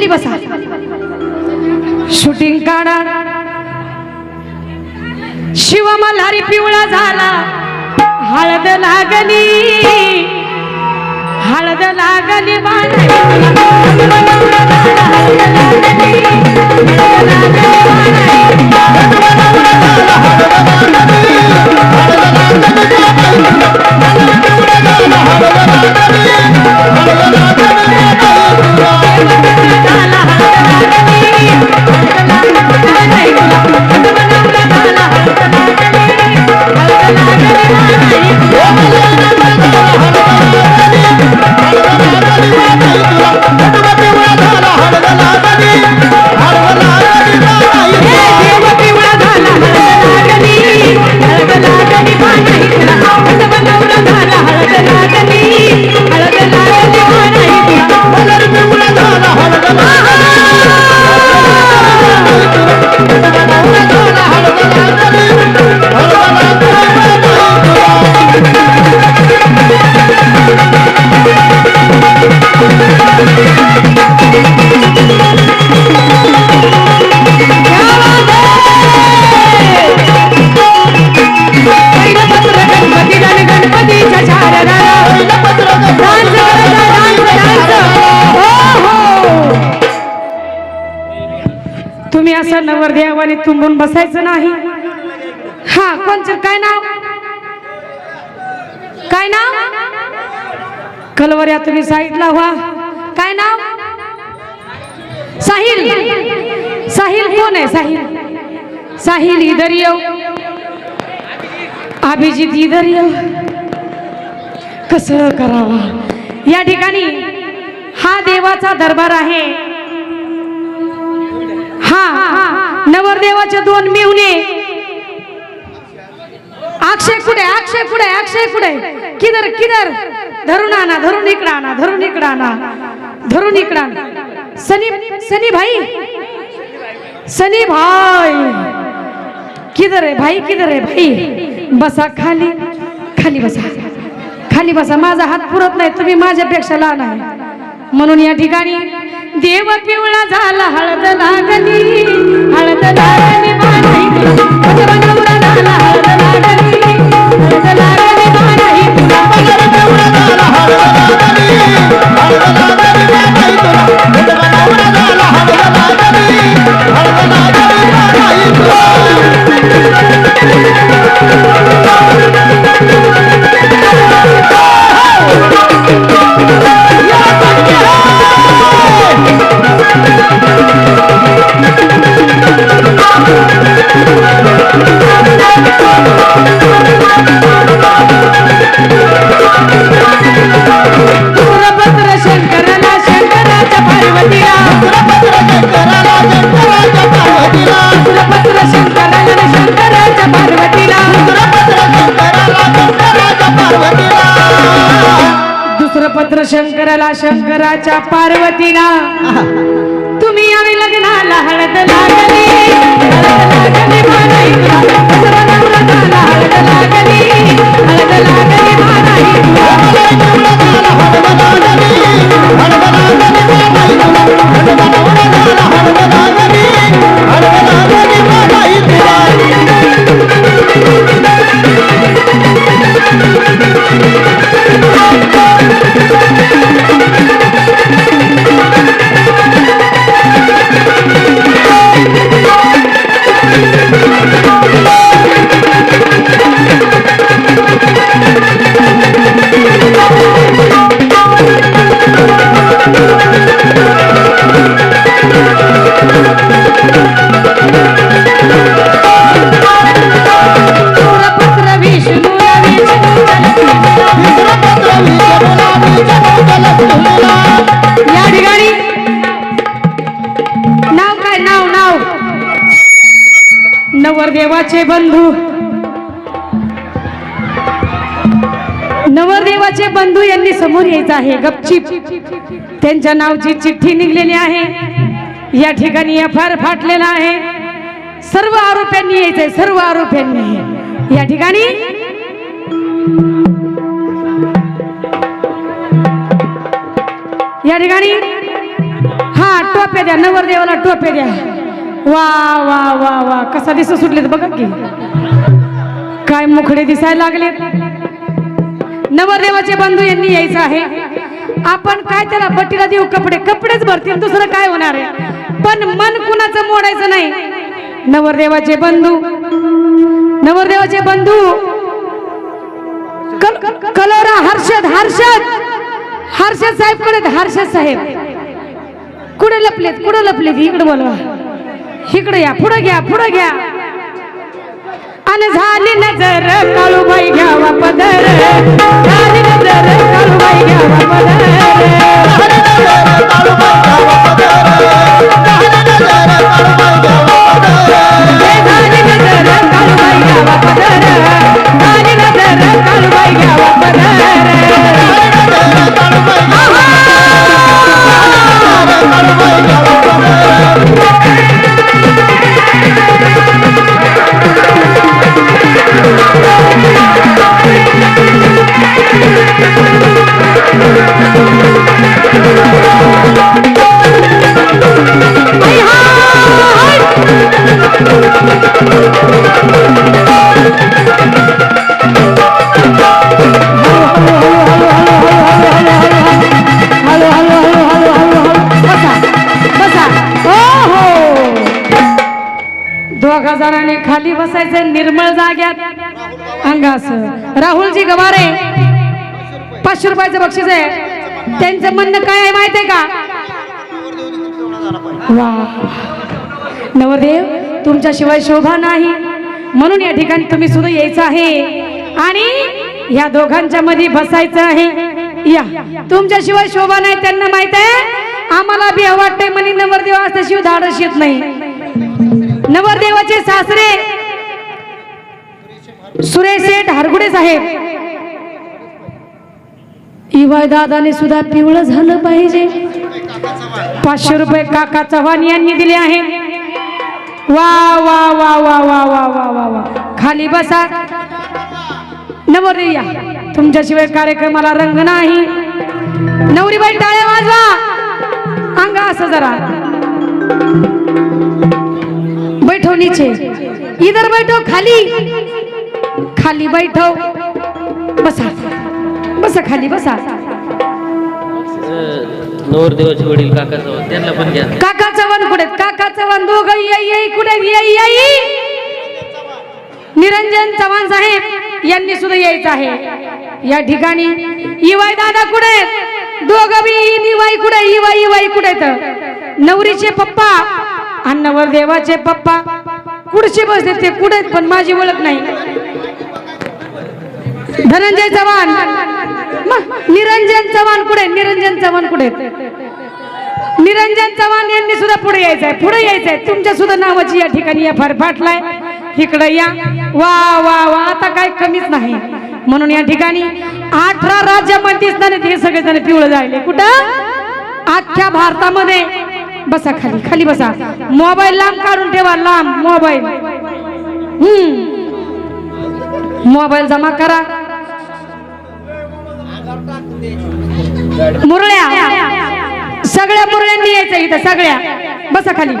खाली बसा. शूटिंग काढा. शिव मल्हारी पिवळा झाला. हळद लागली. हळद लागली बाण. हा काय नाव? काय नाव? कलवर्या तुम्ही साईडला व्हा. काय नाव? साहिल. साहिल कोण आहे? साहिल. साहिल इधर येऊ. अभिजित इधर येऊ. कसं करावा? या ठिकाणी हा देवाचा दरबार आहे. हा नवरदेवाच्या दोन मिवणे अक्षय कुठे अक्षय कुठे अक्षय कुठे किधर किधर? धरून आणा धरून इकडं आणा धरून इकडं आणा. धरून इकडं आणा. सनी सनी भाई. सनी भाई. किधर आहे भाई किधर आहे भाई? बसा खाली खाली बसा. खाली बसा. माझा हात पुरत नाही तुम्ही माझ्यापेक्षा लहान आहे. म्हणून या ठिकाणी देव पिवळा झाला हळद लागली. हळद शंकराच्या पार्वतीला. तुम्ही आम्ही लग्नाला हळद लागली. हळद लागली हळद लागली. देवाचे बंधू. नवरदेवाचे बंधू यांनी समोर यायचं आहे. गपचिप. त्यांच्या नावची चिठ्ठी निघलेली आहे. या ठिकाणी एफ आर फाटलेला आहे. सर्व आरोप्यांनी यायचंय. सर्व आरोप्यांनी. या ठिकाणी या ठिकाणी हा टोप्या द्या. नवरदेवाला टोप्या द्या. वा वा वा वा. कसा दिसत सुटलेत बघा की. काय मुखडे दिसायला लागलेत. नवरदेवाचे बंधू यांनी यायचं आहे. आपण काय त्याला पट्टीला देऊ? कपडे. कपडेच भरतील. दुसरं काय होणार आहे? पण मन कुणाचं मोडायचं नाही? नवरदेवाचे बंधू. नवरदेवाचे बंधू. कल- कलोरा हर्षद हर्षद. हर्षद साहेबकडे हर्षद साहेब. कुठे लपलेत? कुठे लपलेत? इकडे बोलवा. इकडे या पुढे घ्या पुढे घ्या. आणि झाली नजर काळूबाई घ्यावा पदर. झाली नजर काळूबाई घ्यावा पदर. खाली बसायचं निर्मळ जाग्यात. अंगास राहुलजी गवारे पाचशे रुपयाचं बक्षीस आहे. त्यांचं म्हणणं काय आहे माहिती आहे का? वा. नवदेव तुमच्याशिवाय शोभा नाही. म्हणून या ठिकाणी तुम्ही सुद्धा यायचं आहे. आणि या दोघांच्या मध्ये बसायचं आहे. या. तुमच्याशिवाय शोभा नाही त्यांना माहीत आहे. आम्हाला बी वाटतंय म्हणे नवरदेव शिव धाडस येत नाही. नवरदेवाचे सासरे सुरेश शेठ हरगुडे साहेब. इवाय दादाने सुद्धा पिवळं झालं पाहिजे. पाचशे रुपये काका चव्हाण यांनी दिले आहे. वा वा वा वा वा वा वा वा वा. खाली बसा. नवरी या. तुमच्याशिवाय कार्यक्रमाला रंग नाही. नवरीबाई टाळ्या वाजवा. अंगा असं जरा. बैठो नीचे इधर बैठो खाली. खाली बैठो बसा. बसा खाली बसा. वडील काका चव्हाण त्यांना पण घ्या. काका चव्हाण कुठे काका चव्हाण दोघं येई कुठे येई येई निरंजन चव्हाण साहेब यांनी सुद्धा यायचं आहे. या ठिकाणी इवाई दादा कुठे? दोघं बी इवाई कुठे? इवाई इवाई कुठे? नवरीचे पप्पा अण्णावर देवाचे पप्पा. कुडशी बसले ते कुठे आहेत? पण माझी ओळख नाही. धनंजय चव्हाण. मग निरंजन चव्हाण कुठे? आहेत? निरंजन चव्हाण कुठे? आहेत? निरंजन चव्हाण यांनी सुद्धा पुढे यायचंय पुढे यायचंय. तुमच्या सुद्धा नावाची या ठिकाणी या फार फाटलाय इकडे या. वा वा वा आता काय कमीच नाही. म्हणून या ठिकाणी अठरा राज्यामध्ये दिसणारे हे सगळेजण पिवळं जायले कुठं? अख्ख्या भारतामध्ये. बसा खाली खाली बसा. मोबाईल लांब काढून ठेवा लांब मोबाईल. हम्म. मोबाईल जमा करा. मुरळ्या. सगळ्या मुरळ्यांनी यायचं इथं सगळ्या. बसा खाली.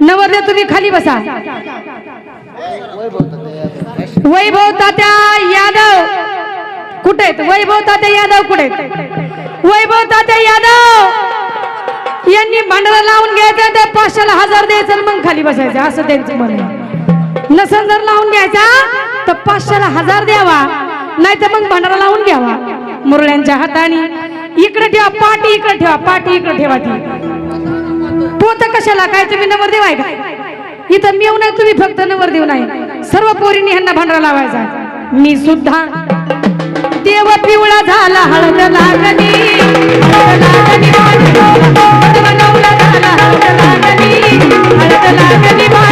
नवरदेव तुम्ही खाली बसा. वैभव तात्या यादव. कुठे आहेत? वैभव तात्या यादव कुठे आहेत? वैभव तात्या यादव. यांनी भांडवल लावून घ्यायचं त्या पाचशेला हजार द्यायचं मग खाली बसायचं असं त्यांचं म्हणणं आहे. नसन जर लावून घ्यायचा तर पाचशेला हजार द्यावा नाही तर मग भांडारा लावून घ्यावा. मुरळ्यांच्या हाताने इकडे ठेवा पाठी इकडे ठेवा पाठी इकडे ठेवा ती. पोत कशाला काय? तुम्ही नंबर देवाय का? इथं मी नाही तुम्ही फक्त नवरदेव नाही. सर्व पोरींनी ह्यांना भांडरा लावायचा मी सुद्धा देव पिवळा झाला हळद लागली. நாகதி